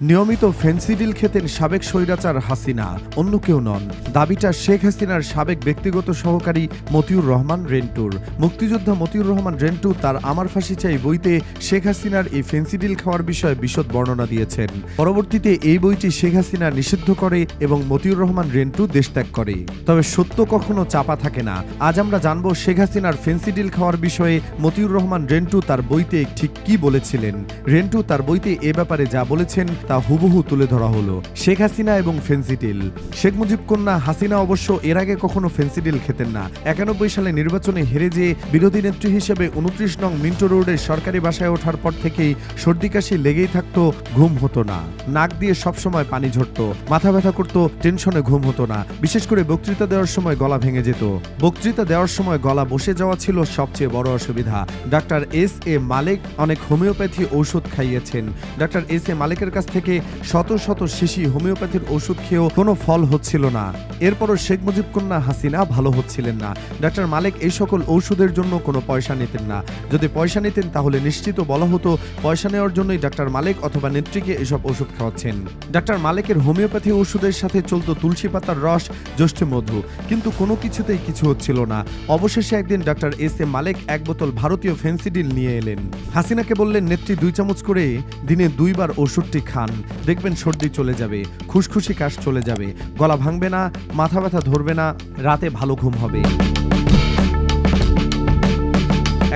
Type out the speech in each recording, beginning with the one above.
নিয়মিত ফেন্সিডিল খেতেন সাবেক স্বৈরাচার হাসিনা, অন্য কেউ নন। দাবিটা শেখ হাসিনার সাবেক ব্যক্তিগত সহকারী মতিউর রহমান রেন্টুর। মুক্তিযোদ্ধা মতিউর রহমান রেন্টু তার আমার ফাঁসি চাই বইতে শেখ হাসিনার এই ফেন্সিডিল খাওয়ার বিষয়ে বিশদ বর্ণনা দিয়েছেন। পরবর্তীতে এই বইটি শেখ হাসিনা নিষিদ্ধ করে এবং মতিউর রহমান রেন্টু দেশত্যাগ করে। তবে সত্য কখনো চাপা থাকে না। আজ আমরা জানব শেখ হাসিনার ফেন্সিডিল খাওয়ার বিষয়ে মতিউর রহমান রেন্টু তার বইতে ঠিক কি বলেছিলেন। রেন্টু তার বইতে এ ব্যাপারে যা বলেছেন তা হুবহু তুলে ধরা হলো। শেখ হাসিনা এবং ফেন্সিডিল শেখ মুজিব কন্যা হাসিনা অবশ্য এর আগে কখনো ফেন্সিডিল খেতেন না। একানব্বই সালে নির্বাচনে হেরে যেয়ে বিরোধী নেত্রী হিসেবে উনত্রিশ নং মিন্টো রোডের সরকারি বাসায় ওঠার পর থেকেই সর্দি কাশি লেগেই থাকতো, ঘুম হতো না। নাক দিয়ে সবসময় পানি ঝরতো। মাথা ব্যথা করতো, টেনশনে ঘুম হতো না। বিশেষ করে বক্তৃতা দেওয়ার সময় গলা ভেঙে যেত। বক্তৃতা দেওয়ার সময় গলা বসে যাওয়া ছিল সবচেয়ে বড় অসুবিধা। ডাক্তার এস এ মালিক অনেক হোমিওপ্যাথি ঔষধ খাইয়েছেন। ডাক্তার এস এ মালিকের কাছ থেকে শত শত শিশি হোমিওপ্যাথির ওষুধ খেয়েও কোনো ফল হচ্ছিল না। এরপরও শেখ মুজিব কন্যা হাসিনা ভালো হচ্ছিলেন না। ডাক্তার মালিক এই সকল ঔষধের জন্য কোনো পয়সা নিতেন না। যদি পয়সা নিতেন, তাহলে নিশ্চিত বলা হতো পয়সা নেওয়ার জন্যই ডাক্তার মালিক অথবা নেত্রীকে এসব ওষুধ খাওয়াচ্ছেন। ডাক্তার মালিকের হোমিওপ্যাথি ওষুধের সাথে চলতো তুলসী পাতার রস, জ্যৈষ্ঠ মধু। কিন্তু কোনো কিছুতেই কিছু হচ্ছিল না। অবশেষে একদিন ডাক্তার এস এ মালিক এক বোতল ভারতীয় ফেন্সিডিল নিয়ে এলেন। হাসিনাকে বললেন, নেত্রী, দুই চামচ করে দিনে দুইবার ওষুধটি খান। দেখবেন সর্দি চলে যাবে, খুশখুশি কাশ চলে যাবে, গলা ভাঙবে না, মাথা ব্যথা ধরবে না, রাতে ভালো ঘুম হবে।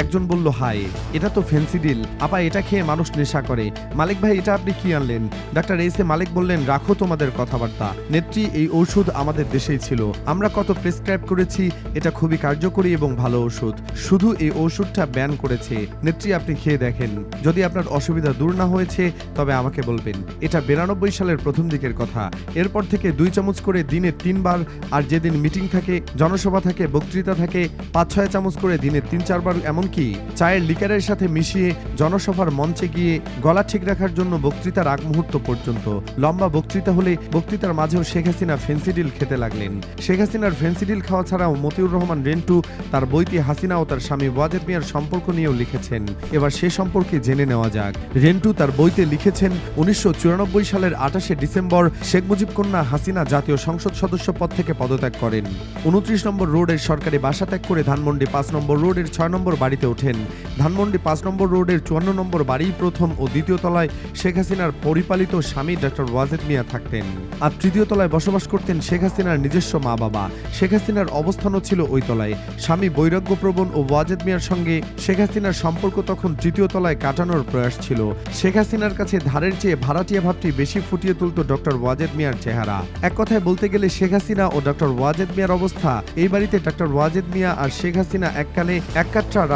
একজন বলল হাই এটা তো ফেন্সিডিল আপা, এটা খেয়ে মানুষ নেশা করে। মালিক ভাই, এটা আপনি কি আনলেন? ডাক্তার এস মালিক বললেন, রাখো তোমাদের কথাবার্তা। নেত্রী, এই ঔষধ আমাদের দেশেই ছিল। আমরা কত প্রেসক্রাইব করেছি, এটা খুবই কার্যকরী এবং ভালো ওষুধ শুধু এই ওষুধটা ব্যান করেছে। নেত্রী, আপনি খেয়ে দেখেন। যদি আপনার অসুবিধা দূর না হয়েছে, তবে আমাকে বলবেন। এটা বিরানব্বই সালের প্রথম দিকের কথা। এরপর থেকে দুই চামচ করে দিনে তিনবার, আর যেদিন মিটিং থাকে, জনসভা থাকে, বক্তৃতা থাকে পাঁচ ছয় চামচ করে দিনে তিন চারবার এমনকি চায়ের লিকারের সাথে মিশিয়ে জনসভার মঞ্চে গিয়ে গলা ঠিক রাখার জন্য বক্তৃতার আগ মুহূর্ত পর্যন্ত লম্বা বক্তৃতা হলে বক্তৃতার মাঝেও শেখ হাসিনা ফেন্সিডিল খেতে লাগলেন। শেখ হাসিনার ফেন্সিডিল খাওয়া ছাড়াও মতিউর রহমান রেন্টু, তার বইতে হাসিনা ও তার স্বামী ওয়াজেদ মিয়ার সম্পর্ক নিয়েও লিখেছেন। এবার সে সম্পর্কে জেনে নেওয়া যাক। রেন্টু তার বইতে লিখেছেন, উনিশশো চুরানব্বই সালের আঠাশে ডিসেম্বর শেখ মুজিব কন্যা হাসিনা জাতীয় সংসদ সদস্য পদ থেকে পদত্যাগ করেন। উনত্রিশ নম্বর রোডের সরকারি বাসা ত্যাগ করে ধানমন্ডি পাঁচ নম্বর রোডের ছয় নম্বর বাড়িতে ওঠেন। ধানমন্ডি পাঁচ নম্বর রোডের চুয়ান্ন নম্বর বাড়ি প্রথম ও দ্বিতীয় তলায় শেখ হাসিনার পরিপালিত স্বামী ডক্টর ওয়াজেদ মিয়া থাকতেন। আর তৃতীয় তলায় বসবাস করতেন শেখ হাসিনার নিজস্ব মা বাবা। শেখ হাসিনার অবস্থানও ছিল ওই তলায়। স্বামী বৈরাগ্যপ্রবণ ও ওয়াজেদ মিয়ার সঙ্গে শেখ হাসিনার সম্পর্ক তখন তৃতীয় তলায় কাটানোর প্রয়াস ছিল। শেখ হাসিনার কাছে ধারের চেয়ে ভাড়াটিয়া ভাবটি বেশি ফুটিয়ে তুলত ডক্টর ওয়াজেদ মিয়ার চেহারা। এক কথায় বলতে গেলে শেখ হাসিনা ও ডক্টর ওয়াজেদ মিয়ার অবস্থা। এই বাড়িতে ডক্টর ওয়াজেদ মিয়া আর শেখ হাসিনা এককালে এক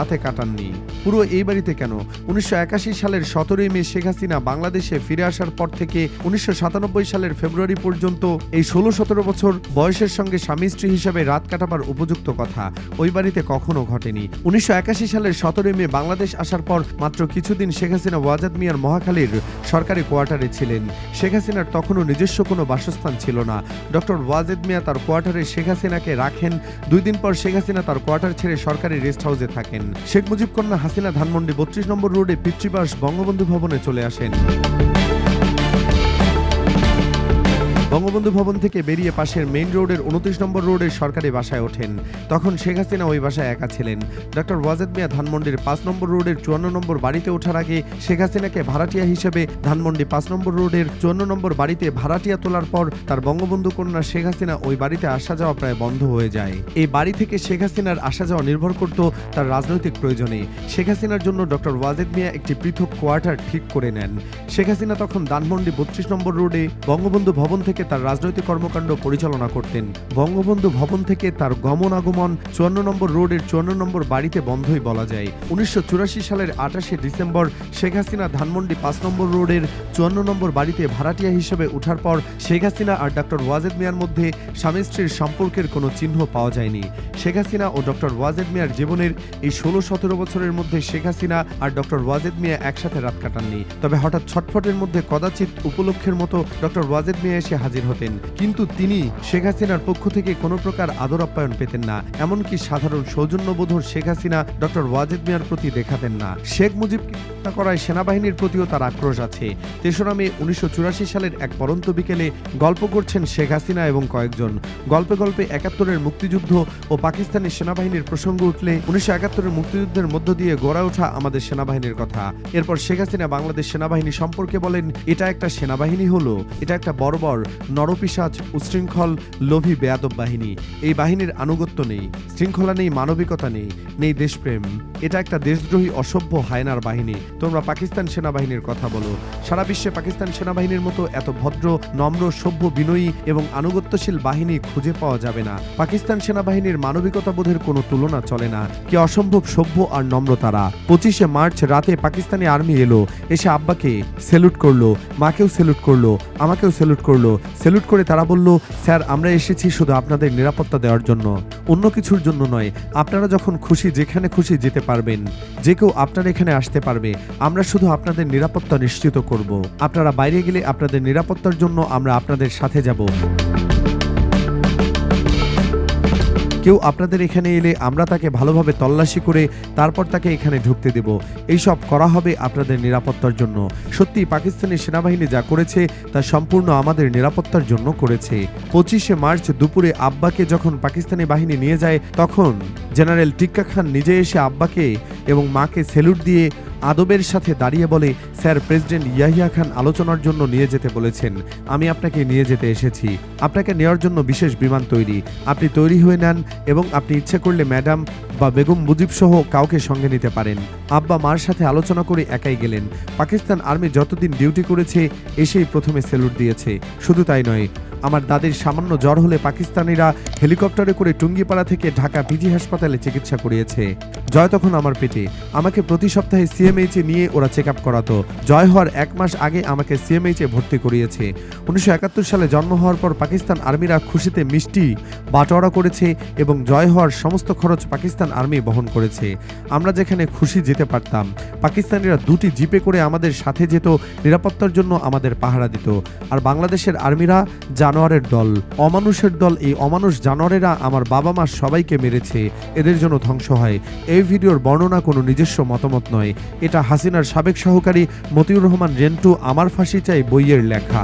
রাতে কাটাননি। পুরো এই বাড়িতে কেন? উনিশশো একাশি সালের সতেরোই মে শেখ হাসিনা বাংলাদেশে ফিরে আসার পর থেকে উনিশশো সাতানব্বই সালের ফেব্রুয়ারি পর্যন্ত এই ষোলো সতেরো বছর বয়সের সঙ্গে স্বামী স্ত্রী হিসাবে রাত কাটাবার উপযুক্ত কথা ওই বাড়িতে কখনো ঘটেনি। উনিশশো একাশি সালের সতেরোই মে বাংলাদেশ আসার পর মাত্র কিছুদিন শেখ হাসিনা ওয়াজাদ মিয়ার মহাখালীর সরকারি কোয়ার্টারে ছিলেন। শেখ হাসিনার তখনও নিজস্ব কোনো বাসস্থান ছিল না। ডক্টর ওয়াজেদ মিয়া তার কোয়ার্টারে শেখ হাসিনাকে রাখেন। দুই দিন পর শেখ হাসিনা তার কোয়ার্টার ছেড়ে সরকারি রেস্ট হাউসে থাকেন। শেখ মুজিব কন্যা হাসিনা ধানমন্ডি বত্রিশ নম্বর রোডে পিতৃবাস বঙ্গবন্ধু ভবনে চলে আসেন। বঙ্গবন্ধু ভবন থেকে বেরিয়ে পাশের মেইন রোডের উনত্রিশ নম্বর রোডের সরকারি বাসায় ওঠেন। তখন শেখ হাসিনা ওই বাসায় একা ছিলেন। ডক্টর ওয়াজেদ মিয়া ধানমন্ডির পাঁচ নম্বর রোডের চুয়ান্ন নম্বর বাড়িতে ওঠার আগে শেখ হাসিনাকে ভাড়াটিয়া হিসেবে ধানমন্ডি পাঁচ নম্বর রোডের চুয়ান্ন নম্বর বাড়িতে ভাড়াটিয়া তোলার পর তার বঙ্গবন্ধু কন্যা শেখ হাসিনা ওই বাড়িতে আসা যাওয়া প্রায় বন্ধ হয়ে যায়। এই বাড়ি থেকে শেখ হাসিনার আসা যাওয়া নির্ভর করত তার রাজনৈতিক প্রয়োজনে। শেখ হাসিনার জন্য ডক্টর ওয়াজেদ মিয়া একটি পৃথক কোয়ার্টার ঠিক করে নেন। শেখ হাসিনা তখন ধানমন্ডি বত্রিশ নম্বর রোডে বঙ্গবন্ধু ভবন থেকে তার রাজনৈতিক কর্মকাণ্ড পরিচালনা করতেন। বঙ্গবন্ধু ভবন থেকে তার গমন আগমন চুয়ান্ন নম্বর রোডের চুয়ান্ন নম্বর বাড়িতে বন্ধই বলা যায়। উনিশশো সালের আঠাশে ডিসেম্বর শেখ হাসিনা ধানমন্ডি পাঁচ নম্বর রোডের চুয়ান্ন নম্বর বাড়িতে ভাড়াটিয়া হিসেবে ওঠার পর শেখ হাসিনা আর ডক্টর ওয়াজেদ মিয়ার মধ্যে স্বামী স্ত্রীর সম্পর্কের কোনো চিহ্ন পাওয়া যায়নি। শেখ হাসিনা ও ডক্টর ওয়াজেদ মিয়ার জীবনের এই ষোলো সতেরো বছরের মধ্যে শেখ হাসিনা আর ডক্টর ওয়াজেদ মিয়া একসাথে রাত কাটাননি। তবে হঠাৎ ছটফটের মধ্যে কদাচিৎ উপলক্ষের মতো ডক্টর ওয়াজেদ মিয়া এসে হাজির হতেন। কিন্তু তিনি শেখ হাসিনার পক্ষ থেকে কোনো প্রকার আদর আপ্যায়ন পেতেন না। এমনকি সাধারণ সৌজন্যবোধর শেখ হাসিনা ডক্টর ওয়াজেদ মিয়ার প্রতি দেখাতেন না। শেখ মুজিবকে হত্যা করায় সেনাবাহিনীর প্রতিও তার আক্রোশ আছে। তেসরা মে উনিশশো সালের এক পরন্ত বিকেলে গল্প করছেন শেখ হাসিনা এবং কয়েকজন। গল্পে গল্পে একাত্তরের মুক্তিযুদ্ধ ও পাকিস্তানি সেনাবাহিনীর প্রসঙ্গ উঠলে উনিশশো একাত্তরের মুক্তিযুদ্ধের মধ্য দিয়ে গড়ে ওঠা আমাদের সেনাবাহিনীর কথা। এরপর শেখ হাসিনা বাংলাদেশ সেনাবাহিনী সম্পর্কে বলেন, এটা একটা সেনাবাহিনী হলো। এটা একটা বর্বর নরপিসাজ উশৃঙ্খল লোভী বেয়াদব বাহিনী। এই বাহিনীর আনুগত্য নেই, শৃঙ্খলা নেই, মানবিকতা নেই নেই দেশপ্রেম। এটা একটা দেশদ্রোহী, অসভ্য হায়নার বাহিনী। তোমরা পাকিস্তান সেনাবাহিনীর কথা বলো। সারা বিশ্বে পাকিস্তান সেনাবাহিনীর মতো এত ভদ্র, নম্র, সভ্য, বিনয়ী এবং আনুগত্যশীল বাহিনী খুঁজে পাওয়া যাবে না। পাকিস্তান সেনাবাহিনীর মানবিকতা বোধের কোনো তুলনা চলে না। কি অসম্ভব, সভ্য আর নম্র তারা। পঁচিশে মার্চ রাতে পাকিস্তানি আর্মি এলো, এসে আব্বাকে সেলুট করল, মাকেও সেলুট করল, আমাকেও সেলুট করল সেলুট করে তারা বলল, স্যার, আমরা এসেছি শুধু আপনাদের নিরাপত্তা দেওয়ার জন্য। অন্য কিছুর জন্য নয়, আপনারা যখন খুশি, যেখানে খুশি যেতে পারবেন। যে কেউ আপনার এখানে আসতে পারবে, আমরা শুধু আপনাদের নিরাপত্তা নিশ্চিত করব। আপনারা বাইরে গেলে আপনাদের নিরাপত্তার জন্য আমরা আপনাদের সাথে যাব। কেউ আপনাদের এখানে এলে আমরা তাকে ভালোভাবে তল্লাশি করে তারপর তাকে এখানে ঢুকতে দেব। এইসব করা হবে আপনাদের নিরাপত্তার জন্য। সত্যি পাকিস্তানি সেনাবাহিনী যা করেছে তা সম্পূর্ণ আমাদের নিরাপত্তার জন্য করেছে। পঁচিশে মার্চ দুপুরে আব্বাকে যখন পাকিস্তানি বাহিনী নিয়ে যায়, তখন জেনারেল টিক্কা খান নিজে এসে আব্বাকে এবং মাকে সেলুট দিয়ে আদবের সাথে দাঁড়িয়ে বলে, স্যার, প্রেসিডেন্ট ইয়াহিয়া খান আলোচনার জন্য নিয়ে যেতে বলেছেন। আমি আপনাকে নিয়ে যেতে এসেছি। আপনাকে নেওয়ার জন্য বিশেষ বিমান তৈরি। আপনি তৈরি হয়ে নেন এবং আপনি ইচ্ছে করলে ম্যাডাম বা বেগম মুজিব সহ কাউকে সঙ্গে নিতে পারেন। আব্বা মার সাথে আলোচনা করে একাই গেলেন। পাকিস্তান আর্মি যতদিন ডিউটি করেছে, এসেই প্রথমে সেলুট দিয়েছে। শুধু তাই নয়, আমার দাদির সামান্য জ্বর হলে পাকিস্তানিরা হেলিকপ্টারে করে টুঙ্গিপাড়া থেকে ঢাকা পিজি হাসপাতালে চিকিৎসা করিয়েছে। জয় তখন আমার পেটে আমাকে প্রতি সপ্তাহে সিএমএইচে নিয়ে ওরা চেক আপ করাতো। জয় হওয়ার এক মাস আগে আমাকে সিএমএইচে ভর্তি করিয়েছে। উনিশশো একাত্তর সালে জন্ম হওয়ার পর পাকিস্তান আর্মিরা খুশিতে মিষ্টি, বাটোয়ারা করেছে এবং জয় হওয়ার সমস্ত খরচ পাকিস্তান আর্মি বহন করেছে। আমরা যেখানে খুশি যেতে পারতাম। পাকিস্তানিরা দুটি জিপে করে আমাদের সাথে যেত, নিরাপত্তার জন্য আমাদের পাহারা দিত। আর বাংলাদেশের আর্মিরা জানোয়ারের দল। অমানুষের দল। এই অমানুষ জানোয়ারেরা আমার বাবা মা সবাইকে মেরেছে। এদের জন্য ধ্বংস হয়। এই ভিডিওর বর্ণনা কোনো নিজস্ব মতামত নয়। এটা হাসিনার সাবেক সহকারী মতিউর রহমান রেন্টু আমার ফাঁসি চাই বইয়ের লেখা।